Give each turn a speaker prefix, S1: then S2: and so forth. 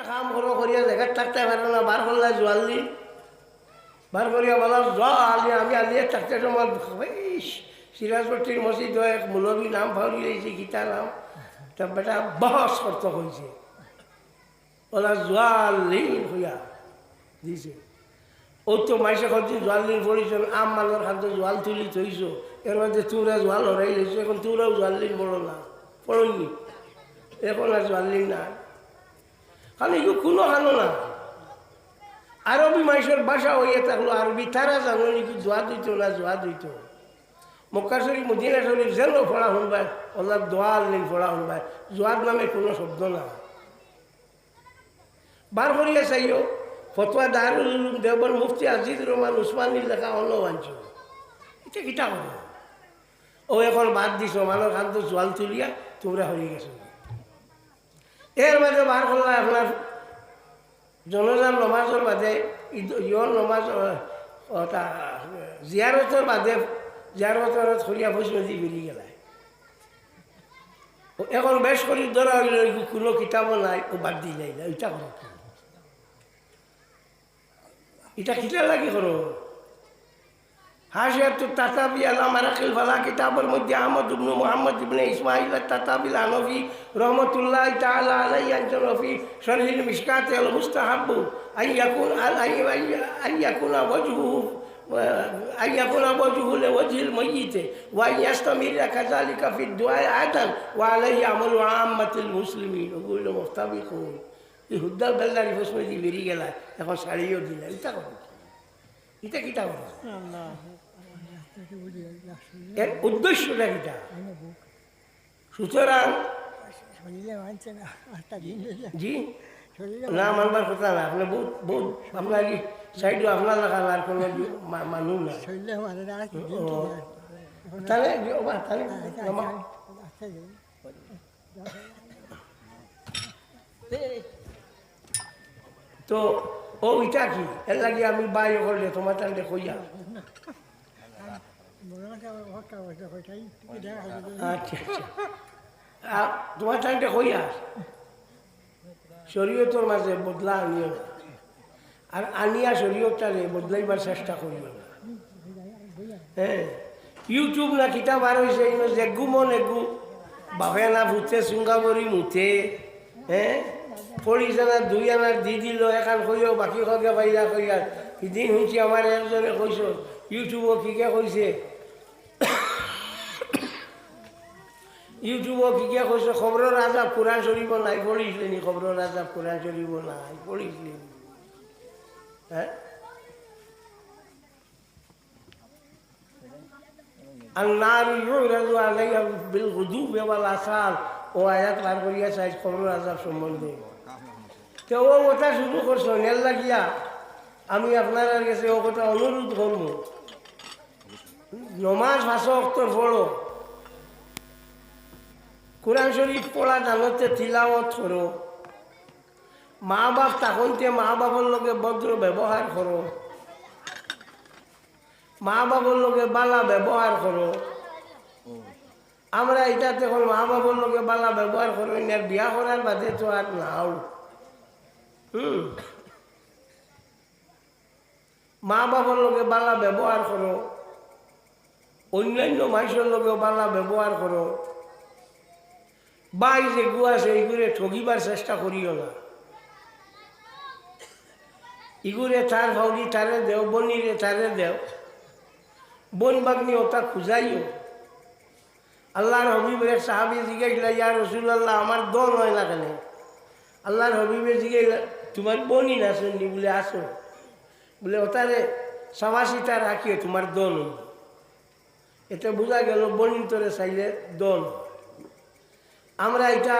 S1: একটা কাম করো করিয়া জায়গায় থাকতে পারে না বার করলা জোয়ালি বার করিয়া বলা জল আমি আলিয়ে থাকতে তোমার সিরাজপট্টির মসজিদ এক মুলবী নাম ফাউরি হয়েছে গীতা নাম। তা বেটা বহস করতে হয়েছে ওলা জোয়ালিন হইয়া, দিছে। ও তো মাইসে করছি জোয়ালিন পড়িছ আম মালের খাদ্য জোয়াল তুলি থইছ এর মধ্যে তোরা জোয়াল হরাই লেছো, এখন তোরাও জোয়ালিন পড়ো না? পড়নি এখন আর জোয়ালিন না খালি এগুলো কোনো খানো না। আরবি মাইসের ভাষা হইয়া থাকল আরবি তারা জানো নাকি জোয়া দিত না জোয়া দিত মক্কা শরীফ মদিনা শরীফ যেন পড়া শুনবাই, অলপ দোয়াল নিন পড়া শুনবাই জোয়ার নামে কোনো শব্দ না বার করিয়া চাইও ফতোয়া দারুল দেওবর মুফতি আজিজ রহমান উসমানীর লেখা অন্য আনছ এটা কিটা করো ও এখন বাদ দিছ মানুষ খান তো জোয়াল তুলিয়া তোমরা হয়ে গেছো। এর মাঝে বার করলা আপনার জনজান নমাজের ঈদ- ইয়র নমাজ জিয়ারতের বাদে জিয়ারতের খরিয়া ফসমতি বেরিয়ে গেলায় ও এখন বেশ করি ধরা কোনো কিতাবও নাই, ও বাদ দিলাই না, ওইটা করো। এটা কিটা লাগে করো। হাসিয়ার তো তাতাবি আলাম রাখিল ফালা কিতাবের মধ্যে আহমদ ইবনু মোহাম্মদ ইবনে ইসমাইল তাতাবিল আনফি রহমতুল্লাহ তাআলা আলাইহি আনজন ফি শরহিল মিশকাত আল মুস্তাহাব্বু I ইয়াকুন Al I I ইয়াকুন ওয়াজহু أن يكون وجهه لوجه الميت وأن يستمر كذلك في الدعاء عادا وعليه عمل عامة المسلمين يقول له مفتبقون হুদ্দার Bellary ফসমে দিয়ে বেরিয়ে গেলা এখন শাড়িও দিলা এটা করো এটা কিটা করো এর উদ্দেশ্যটা কিটা সুতরাং জি। না মানবার কথা না আপনি বহুত বহুত আপনার সাইডে আপনার লাগা আর কোনো মানুষ না। তাহলে তাহলে
S2: আচ্ছা,
S1: নামা-
S2: আচ্ছা, আচ্ছা, দিন।
S1: তো ও ইটা কি? এর লাগে আমি বাই করলে তোমার তাহলে কইয়া। আচ্ছা আচ্ছা। তোমার তাহলে কইয়া। শরীয়তর মাঝে বদলা আনিও না। আর আনিয়া শরীয়তটারে বদলাইবার চেষ্টা করিও না। হ্যাঁ ইউটিউব না কিতাব বার হয়েছে জেগু মন এগু বাপে না ভূতে চুঙ্গাবরি মুঠে হ্যাঁ পড়িছে না দুই আনার দি দিল এখান কইও বাকি খগে পাইলা কইয়া সিদিন শুনছি আমার একজনে কইস ইউটিউবও কিকে কইছে ইউটিউবও কিকে কইছে খবরের রাজা কোরআন শরীফ নাই পড়িছিলি নি খবরের রাজা কোরআন শরীফ নাই পড়িছিলি নি? হ্যাঁ النار يعرض عليها بالغدو والآثار ও আয়াত বার করিয়া চাই খবর আজাব সম্বন্ধে। তো ও কথা শুরু করছ, নেল লাগিয়া। আমি আপনার কাছে ও কথা অনুরোধ করব। নমাজ ভাষা অক্তর পড়ো। কোরআন শরীফ পড়া জানতে তিলাওয়াত করো। মা বাপ তখনতে মা বাবার লগে ভদ্র ব্যবহার করো। মা বাবার লগে বালা ব্যবহার করো। আমরা এটা তখন মা বাবার লগে বালা ব্যবহার করো না বিয়া করার বাদে তো আর নাও। হুম। মা বাবার লগে বালা ব্যবহার করো, অন্যান্য মানুষের লগে বালা ব্যবহার করো। বাই যে আছে এইগুলো ঠগিবার চেষ্টা করিও না। ইগুরে তার ভাউরি তারে দেও বনিরে তারে দেও। বন বাগনি ওটা খুঁজাইও। আল্লাহর হবিবের সাহাবি জিজ্ঞাসা ইয়া রসুল্লাহ আমার দল হয় না কেন? আল্লাহর হবিবের জিজ্ঞাসা তোমার বনি না শুননি বলে, আসো। বলে ওটারে সাবাসিটা রাখিও, তোমার দল এটা বোঝা গেল বনিন তোরে চাইলে দল। আমরা এটা